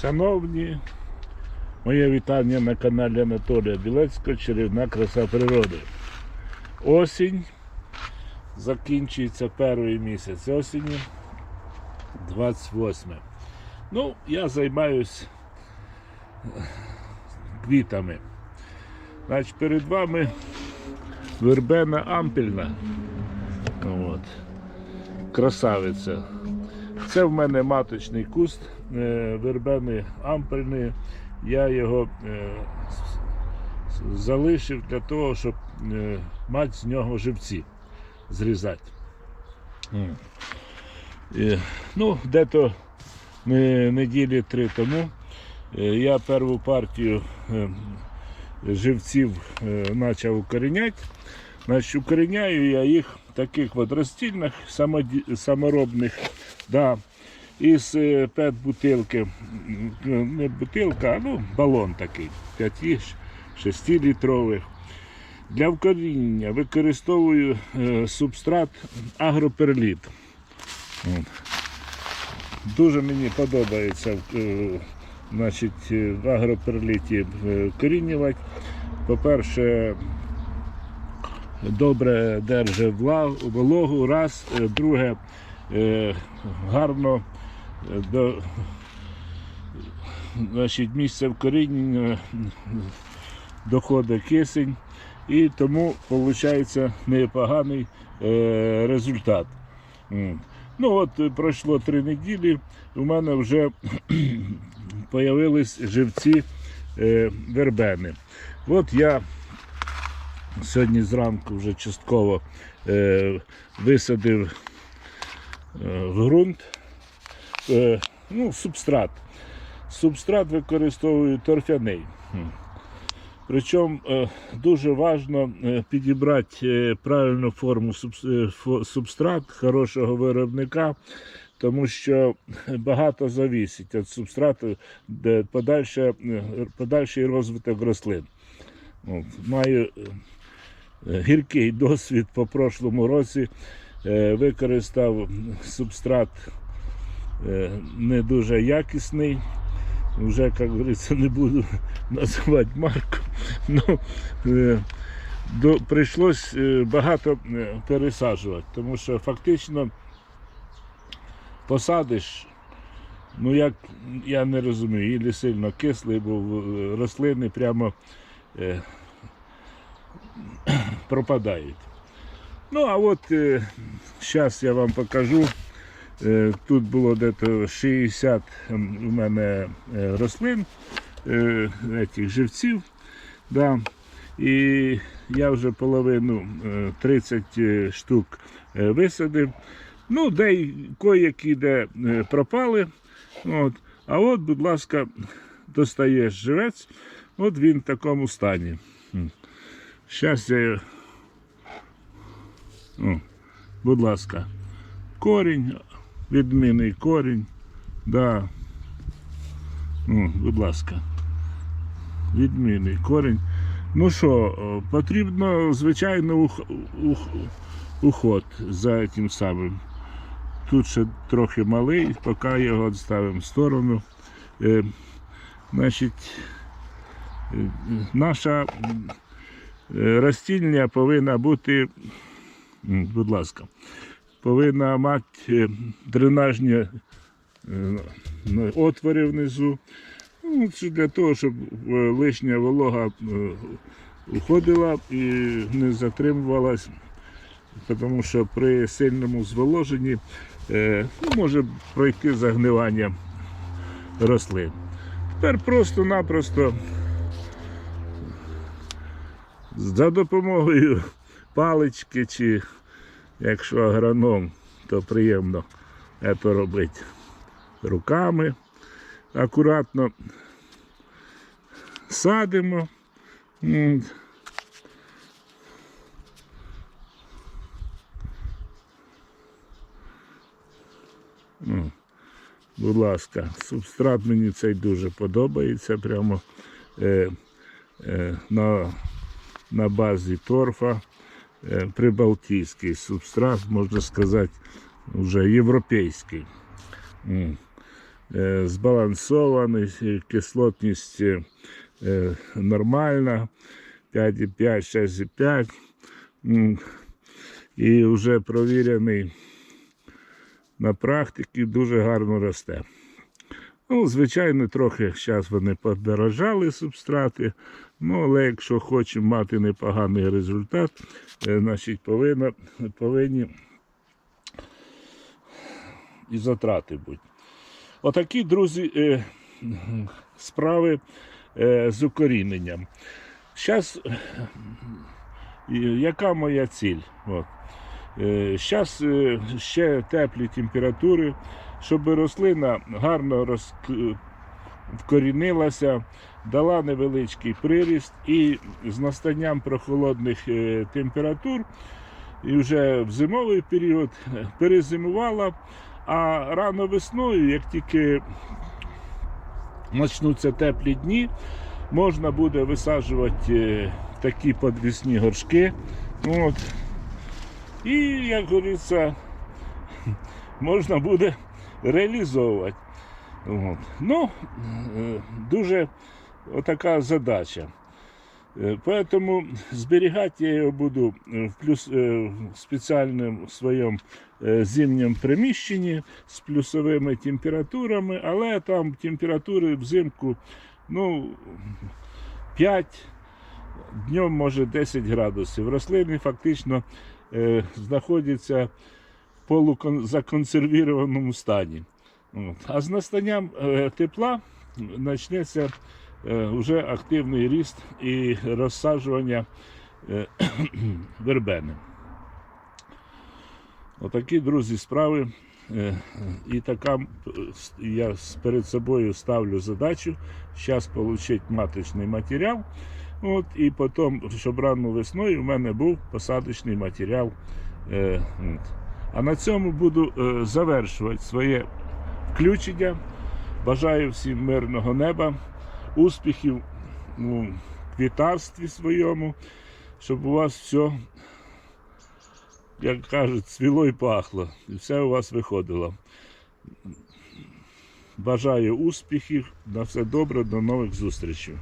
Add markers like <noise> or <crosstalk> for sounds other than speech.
Шановні, моє вітання на каналі Анатолія Білецького Чарівна краса природи. Осінь. Закінчується перший місяць осені, 28. Ну, я займаюсь квітами. Значить, перед вами вербена ампільна. От. Красавиця. Це в мене маточний куст е, вербени ампельний. Я його е, залишив для того, щоб е, мати з нього живці зрізати. Е, Ну, де-то неділі три тому я першу партію живців почав укоріняти. Значить, укоріняю я їх таких от розстільних, саморобних, да, із е, пет бутилки, не бутилка, а ну, балон такий, 5-6 літрових. Для вкоріння використовую е, субстрат агроперліт. Дуже мені подобається е, значить, в агроперліті вкорінювати. По-перше, добре держить вологу, раз, Е, друге, е, гарно е, до значить, місця вкорінення доходить кисень. І тому виходить непоганий результат. Ну от пройшло три неділі, у мене вже <clears throat> появились живці вербени. От я сьогодні зранку вже частково е, висадив е, в ґрунт е, ну, субстрат. Субстрат використовую торфяний. Причому е, дуже важливо підібрати е, правильну форму субс- е, фо- субстрат хорошого виробника, тому що багато завісить від субстрату, е, подальший розвиток рослин. Маю е, гіркий досвід по прошлому році. Е, Використав субстрат е, не дуже якісний. Вже, як говориться, не буду називати марку. Ну, е, до, прийшлось багато пересаджувати, тому що фактично посадиш, ну як я не розумію, ілі сильно кислий, бо рослини прямо <coughs> пропадають. Ну, а от зараз я вам покажу. Е, Тут було десь 60 у мене е, рослин, е, этих живців. Да. І я вже половину е, 30 е, штук е, висадив. Ну, де й кое-які де пропали. От. А от, будь ласка, достаєш живець, от він в такому стані. Зараз я. його- О, будь ласка, корінь, відмінний корінь. Да. О, будь ласка. Відмінний корінь. Ну що, потрібно, звичайно, ух, ух, уход за тим самим. Тут ще трохи малий, поки його відставимо в сторону. Е, значить, е, наша растіння повинна бути, будь ласка, повинна мати е, дренажні е, ну, отвори внизу. Ну, це для того, щоб е, лишня волога е, уходила і не затримувалась, тому що при сильному зволоженні е, ну, може пройти загнивання рослин. Тепер просто-напросто за допомогою палички чи якщо агроном, то приємно це робити руками. Акуратно садимо. М. Будь ласка, субстрат мені цей дуже подобається. Прямо е, е, на, на базі торфа. Е, прибалтійський субстрат, можна сказати, вже європейський. Е, збалансований, е, кислотність нормальна, 5,5, 6,5. І вже провірений на практиці дуже гарно росте. Ну, звичайно, трохи зараз вони подорожали субстрати. Ну, але якщо хочемо мати непоганий результат, е, значить повинна, повинні і затрати бути. Отакі, друзі, е, справи е, з укоріненням. Зараз, яка моя ціль? От. Зараз ще теплі температури, щоб рослина гарно роз... вкорінилася, дала невеличкий приріст і з настанням прохолодних е, температур і вже в зимовий період е, перезимувала, а рано весною, як тільки почнуться теплі дні, можна буде висаджувати е, такі подвісні горшки. От. І, як говориться, можна буде реалізовувати. От. Ну, е, дуже отака задача. Е, Поэтому зберігати я його буду в плюс, е, в спеціальному своєму е, зимньому приміщенні з плюсовими температурами, але там температури взимку ну, 5, днем може 10 градусів. Рослини фактично е, знаходяться в полузаконсервірованому стані. А з настанням е, тепла почнеться е, вже активний ріст і розсаджування е, <clears throat> вербени. Отакі, друзі, справи. Е, І така я перед собою ставлю задачу зараз отримати маточний матеріал. От, і потім, щоб рано весною у мене був посадочний матеріал. Е. А на цьому буду е, завершувати своє включення. Бажаю всім мирного неба, успіхів в квітарстві своєму, щоб у вас все, як кажуть, цвіло і пахло, і все у вас виходило. Бажаю успіхів, на все добре, до нових зустрічей.